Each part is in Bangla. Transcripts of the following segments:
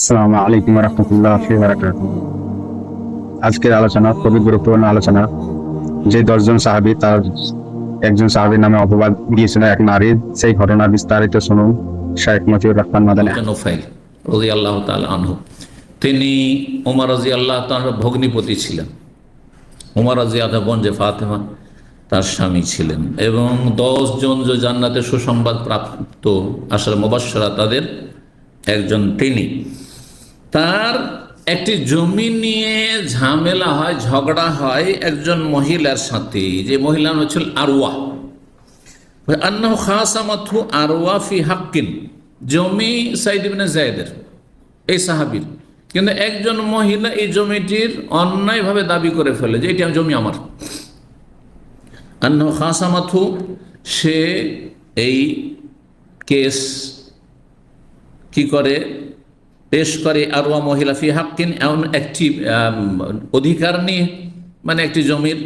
আসসালামু আলাইকুম রহমতুল্লাহ আজকের আলোচনা, খুবই গুরুত্বপূর্ণ আলোচনা, যে দশজন সাহাবী, তার একজন সাহাবীর নামে অপবাদ দিয়েছিল এক নারীর সেই ঘটনা বিস্তারিত শুনুন শাহেখ মতিউর রহমান মাদানী। নোফাইল রাজি আল্লাহ আনহু। তিনি উমর রাজি আল্লাহ ভগ্নিপতি ছিলেন। উমর রাজি আদা যে ফাতেমা, তার স্বামী ছিলেন। এবং দশজন যে জান্নাতে সুসংবাদ প্রাপ্ত আসলে মোবাসরা তাদের একজন তিনি। তার একটি জমি নিয়ে ঝামেলা হয়, ঝগড়া হয় একজন মহিলার সাথে। যে মহিলার নাম হচ্ছিল আরওয়া। আন্নাহু খাসামাথু আরওয়া ফি হাক্কিন। জমি সাইদ ইবনে জায়েদের এই সাহাবীর। কিন্তু একজন মহিলা এই জমিটির অন্যায়ভাবে দাবি করে ফেলে যে, এটি জমি আমার। আন্নাহু খাসামাথু সে এই কেস কি করে? পেশ করে আরওয়া মহিলা ফি হাক্কিন, এমন একটি অধিকার নিয়ে মানে একটি জমির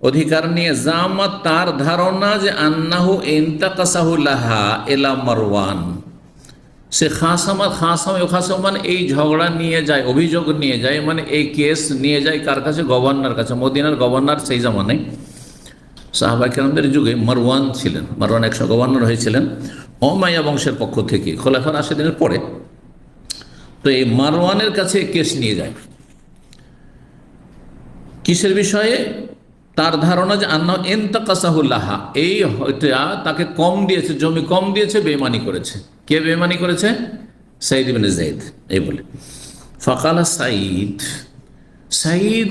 অধিকার নিয়ে, জামাত তার ধারণা যে আন্নাহু ইন্তাকাসাহুল্লাহা এলা মারওয়ান। সে খাসামা খাসাম খাসাম মানে এই ঝগড়া নিয়ে যায়, অভিযোগ নিয়ে যায় মানে এই কেস নিয়ে যায় কার কাছে? গভর্নর কাছে, মদিনার গভর্নর সেই জামানে সাহাবা কেরামদের যুগে মারওয়ান ছিলেন, মারওয়ান একশো গভর্নর হয়েছিলেন অমাইয়া বংশের পক্ষ থেকে খোলাফার আশি দিনের পরে। তো এই মারওয়ানের কাছে কেস নিয়ে যায়। কিসের বিষয়ে? তার ধারণা যে আন্না এন্তাকাসাহুল্লাহা এই হয়টা তাকে কম দিয়েছে, জমি কম দিয়েছে বেমানি করেছে। কে বেমানি করেছে? সাইদ ইবিন জাইদ এই বলে। ফকালা সাইদ সাইদ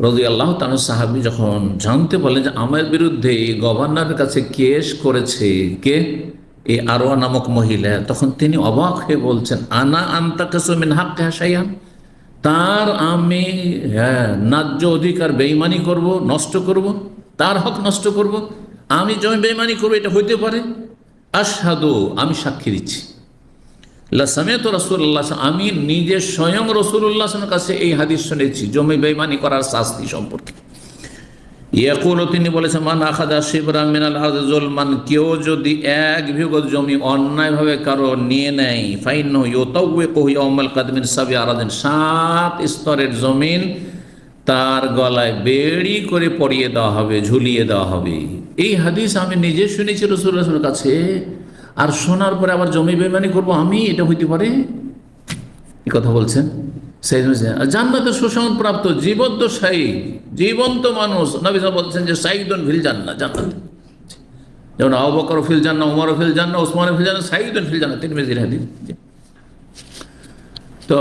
রদি আল্লাহ তানু সাহাবি যখন জানতে বলেন যে আমার বিরুদ্ধে গভর্নরের কাছে কেস করেছে কে? এই আরোয়া নামক মহিলা, তখন তিনি অবাক হয়ে বলছেন, আনা আন্তা কাসমিন হাক হাসাইয়ান তার আমি হ্যাঁ ন্যায্য অধিকার বেইমানি করব, নষ্ট করব, তার হক নষ্ট করব। আমি জমি বেইমানি করব, এটা হইতে পারে। আসাদু আমি সাক্ষী দিচ্ছি। লাসামেত রসুল্লাহ আমি নিজে স্বয়ং রসুল্লাহের কাছে এই হাদিস শুনেছি জমি বেইমানি করার শাস্তি সম্পর্কে। ইয়াকুল, তিনি বলেছেন, মান আখাদা শিবরা মিনাল আজমান কেউ যদি এক বিঘত জমি অন্যায়ভাবে কারও নিয়ে নেয় ফাইন ইয়োতাউয়ে কহি অমল কাদমিন সাবি আরাদিন, সাত স্তরের জমিন তার গলায় বেড়ি করে পরিয়ে দেওয়া হবে, ঝুলিয়ে দেওয়া হবে। এই হাদিস আমি নিজে শুনেছি রসুল্লাহের কাছে। আর শোনার পরে আবার জমি বেমানি করব আমি? এটা হইতে পারে? এই কথা বলছেন? সেই জান্নাতে সুসংবাদ প্রাপ্ত জীবন্ত শাহী জীবন্ত মানুষ। নবী বলছেন যে সাইদন ফিল জান্না জান্নাত। যেমন আবু বকর ফিল জান্না উমর ফিল জান্না ওসমান ফিল জান্না সাইদন ফিল জান্না তিন মেজির হাদিস। তো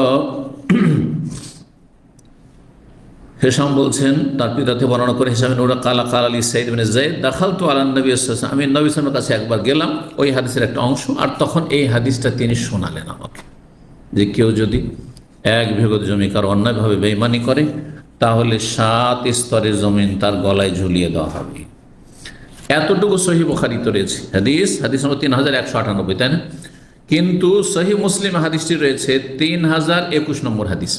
হেসাম বলছেন, তার পিতাতে বর্ণনা করে হিসাবে ওরা কালা কাল আলী সাইদ মানে জাইদ দেখাল তো আলান নবী। আমি নবী সালামের কাছে একবার গেলাম, ওই হাদিসের একটা অংশ, আর তখন এই হাদিসটা তিনি শোনালেন আমাকে। যে কেউ যদি এক বিঘত জমি কার অন্যায়ভাবে বেইমানি করে, তাহলে সাত স্তরের জমিন তার গলায় ঝুলিয়ে দেওয়া হবে। এতটুকু সহি বখারিত রয়েছে। হাদিস হাদিস নম্বর তিন হাজার একশো আটানব্বই, তাই না? কিন্তু সহি মুসলিম হাদিসটি রয়েছে তিন হাজার একুশ নম্বর হাদিস।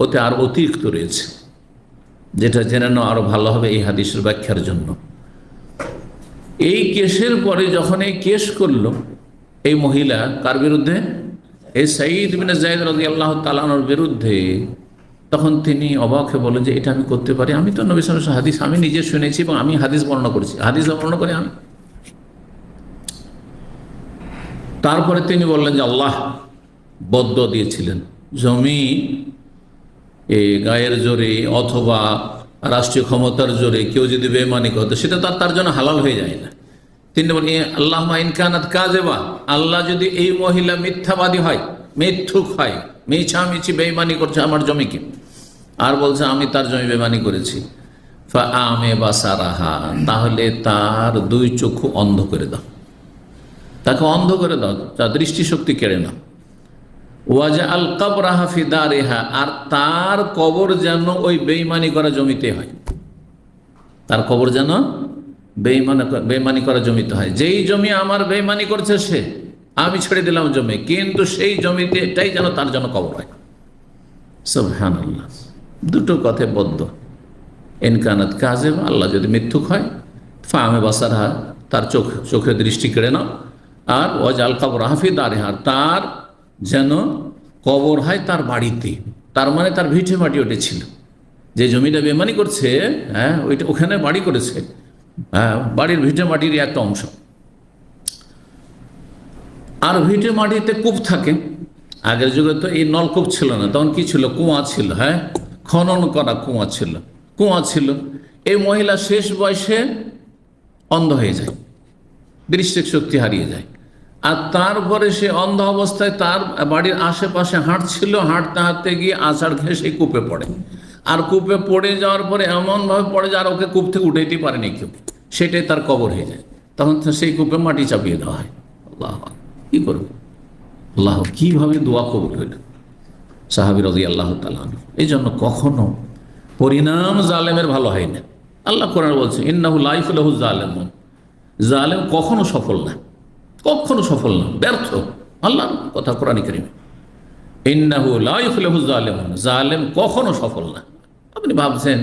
ওতে আর অতিরিক্ত রয়েছে। যেটা জেনে নেওয়া আরও ভালো হবে এই হাদিসের ব্যাখ্যার জন্য। এই কেসের পরে যখন এই কেস করল, এই মহিলা কার বিরুদ্ধে? এই সাইদ বিনে জায়দ রাজি আল্লাহ তালানোর বিরুদ্ধে, তখন তিনি অবাক বলেন যে, এটা আমি করতে পারি? আমি তো নবী সালামের হাদিস আমি নিজে শুনেছি এবং আমি হাদিস বর্ণনা করেছি। হাদিস বর্ণনা করি আমি। তারপরে তিনি বললেন যে, আল্লাহ বদ্ধ দিয়েছিলেন। জমি গায়ের জোরে অথবা রাষ্ট্রীয় ক্ষমতার জোরে কেউ যদি বেমানি করতো, সেটা তার তার জন্য হালাল হয়ে যায় না। তিনি "এ আল্লাহ ইনকানাত কাজেবা আল্লাহ যদি এই মহিলা মিথ্যাবাদী হয়, মিথ্যুক হয়, মিছামিছি বেইমানি করছে আমার জমিকে, আর বলছে, আমি তার জমি বেমানি করেছি। আমে বা সারাহা, তাহলে তার দুই চক্ষু অন্ধ করে দাও। তাকে অন্ধ করে দাও, তার দৃষ্টিশক্তি কেড়ে নাও। ওয়াজা আল কাবরাহা ফিদারেহা আর তার কবর যেন ওই বেইমানি করা জমিতে হয়। তার কবর যেন বেইমানি বেইমানি করা জমিতে হয়। যেই জমি আমার বেইমানি করছে সে, আমি ছেড়ে দিলাম জমি, কিন্তু সেই জমিতে এটাই যেন তার জন্য কবর হয়। সুবহান আল্লাহ দুটো কথায় বদ্ধ। ইনকানাত কাজে আল্লাহ যদি মিথ্যুক হয়, ফামে বাসারহা তার চোখ, চোখের দৃষ্টি কেড়ে নাও। আর ওয়াজ আল কাবর হাফিদ আর তার যেন কবর হয় তার বাড়িতে। তার মানে তার ভিটে মাটি ওটা ছিল। যে জমিটা বেমানি করছে হ্যাঁ ওইটা ওখানে বাড়ি করেছে হ্যাঁ বাড়ির ভিটে মাটির একটা অংশ। আর ভিটে মাটিতে কূপ থাকে। আগের যুগে তো এই নলকূপ ছিল না, তখন কি ছিল? কুয়া ছিল হ্যাঁ? খনন করা কুয়া ছিল। কুয়া ছিল। এই মহিলা শেষ বয়সে অন্ধ হয়ে যায় দৃষ্টিক শক্তি হারিয়ে যায়। আর তারপরে সে অন্ধ অবস্থায় তার বাড়ির আশেপাশে হাঁটছিল, হাঁটতে হাঁটতে গিয়ে আষাঢ় খেয়ে সেই কূপে পড়ে। আর কূপে পড়ে যাওয়ার পরে এমনভাবে পড়ে যে আর ওকে কূপ থেকে উঠাইতে পারেনি কেউ। সেটাই তার কবর হয়ে যায়। তখন সেই কূপে মাটি চাপিয়ে দেওয়া হয়। আল্লাহ কি করবে? আল্লাহ কীভাবে দোয়া কবুল হইল? সাহাবি রাজি আল্লাহ তালান এই জন্য কখনো পরিণাম জালেমের ভালো হয় না। আল্লাহ কোরআন বলছে, ইন্নাহু লাইফুল্লাহু জালেম জালেম কখনো সফল না। কখনো সফল না, ব্যর্থ। আল্লাহ কথা কোরআন করিম। ইন্নাহু লাইফুল্লাহু জালেম জালেম কখনো সফল না। আপনি ভাবছেন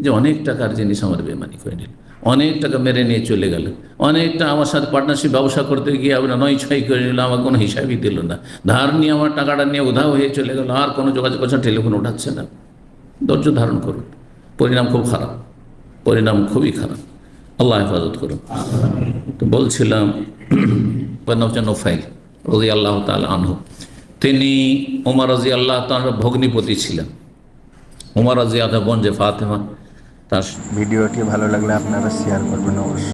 যে অনেক টাকার জিনিস আমার বেমানি করে নিল অনেক টাকা মেরে নিয়ে চলে গেল। অনেকটা আমার সাথে পার্টনারশিপ ব্যবসা করতে গিয়ে আপনার নয় ছয় করে নিল আমার কোনো হিসাবই দিল না। ধার নিয়ে আমার টাকাটা নিয়ে উধাও হয়ে চলে গেল, আর কোনো যোগাযোগ করছে টেলিফোন উঠাচ্ছে না। ধৈর্য ধারণ করুন। পরিণাম খুব খারাপ। পরিণাম খুবই খারাপ। আল্লাহ হেফাজত করুন। তো বলছিলাম নোফাইল রাজি আল্লাহ তাল আনহু। তিনি উমার রাজি আল্লাহ তার ভগ্নিপতি ছিলেন। উমার রাজি আল্লাহ বোন যে ফাতেমা তার ভিডিওটি ভালো লাগলে আপনারা শেয়ার করবেন অবশ্যই